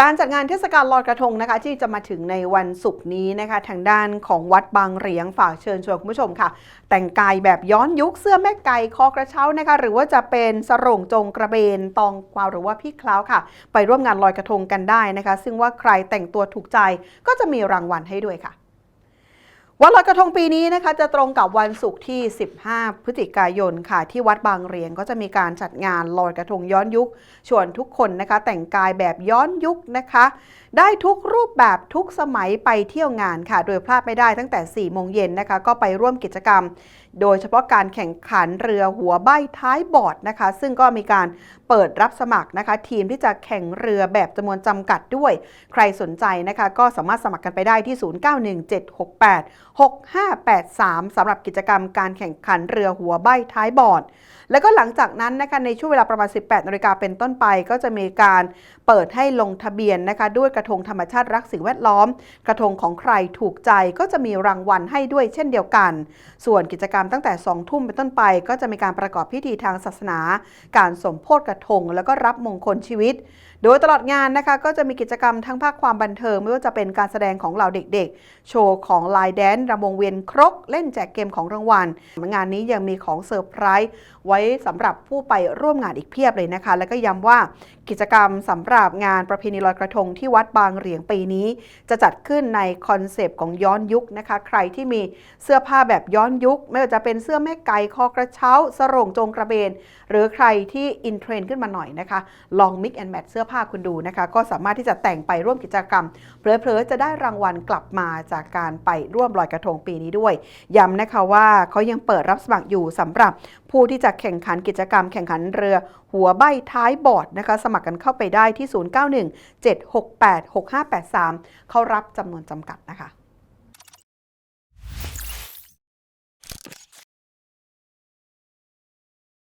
การจัดงานเทศกาลลอยกระทงนะคะที่จะมาถึงในวันศุกร์นี้นะคะทางด้านของวัดบางเหรียงฝากเชิญชวนคุณผู้ชมค่ะ แต่งกายแบบย้อนยุคเสื้อแม่ไก่คอกระเช้านะคะหรือว่าจะเป็นสรงจงกระเบนตองกวาวหรือว่าพี่คล้าวค่ะ ไปร่วมงานลอยกระทงกันได้นะคะ ซึ่งว่าใครแต่งตัวถูกใจก็จะมีรางวัลให้ด้วยค่ะ วันลอยกระทงปีนี้นะคะจะตรงกับวันศุกร์ที่ 15 พฤศจิกายนค่ะ ที่วัดบางเรียงก็จะมีการจัดงานลอยกระทงย้อนยุค ชวนทุกคนนะคะแต่งกายแบบย้อนยุคนะคะ ได้ทุกรูปแบบทุกสมัยไปเที่ยวงานค่ะ โดยพลาดไม่ได้ตั้งแต่ 4 โมงเย็นนะคะ ก็ไปร่วมกิจกรรม โดยเฉพาะการแข่งขันเรือหัวใบท้ายบอดนะคะ ซึ่งก็มีการเปิดรับสมัครนะคะ ทีมที่จะแข่งเรือแบบจำนวนจำกัดด้วย ใครสนใจนะคะ ก็สามารถสมัครกันไปได้ที่ 091768 6583สำหรับกิจกรรมการแข่งขันเรือหัวใบท้ายบอร์ด แล้วก็หลังจากนั้นนะคะในช่วงเวลาประมาณ 18นาฬิกาเป็นต้นไป ก็จะมีการเปิดให้ลงทะเบียนนะคะด้วยกระทงธรรมชาติรักสิ่งแวดล้อม กระทงของใครถูกใจก็จะมีรางวัลให้ด้วยเช่นเดียวกัน ส่วนกิจกรรมตั้งแต่ 2 ทุ่มเป็นต้นไป ก็จะมีการประกอบพิธีทางศาสนา การสมโพธิกระทง แล้วก็รับมงคลชีวิต โดยตลอดงานนะคะก็จะมีกิจกรรมทั้งภาคความบันเทิงไม่ว่าจะเป็นการแสดงของเหล่าเด็กๆ โชว์ของลายแดนรำวงเวียนครกเล่นแจกเกมของรางวัลงานนี้ยังมีของเซอร์ไพรส์ไว้สำหรับผู้ไปร่วมงานอีกเพียบเลยนะคะ แล้วก็ย้ำว่ากิจกรรมสำหรับงานประเพณีลอยกระทงที่วัดบางเหรียงปีนี้ จะจัดขึ้นในคอนเซปต์ของย้อนยุคนะคะ ใครที่มีเสื้อผ้าแบบย้อนยุค ไม่ว่าจะเป็นเสื้อแม่ไก่คอกระเช้า สรงจงกระเบน หรือใครที่อินเทรนด์ขึ้นมาหน่อยนะคะ ลอง mix and match เสื้อผ้าคุณดูนะคะ ก็สามารถที่จะแต่งไปร่วมกิจกรรมเพลอๆจะได้รางวัลกลับมาจากการไปร่วมลอยกระทงปีนี้ด้วย ย้ำนะคะว่าเขายังเปิดรับสมัครอยู่สำหรับผู้ที่จะแข่งขันกิจกรรมแข่งขันเรือหัวใบท้ายบอร์ดนะคะสมัครกันเข้าไปได้ที่ 091 768 6583 เขารับจำนวนจำกัดนะคะ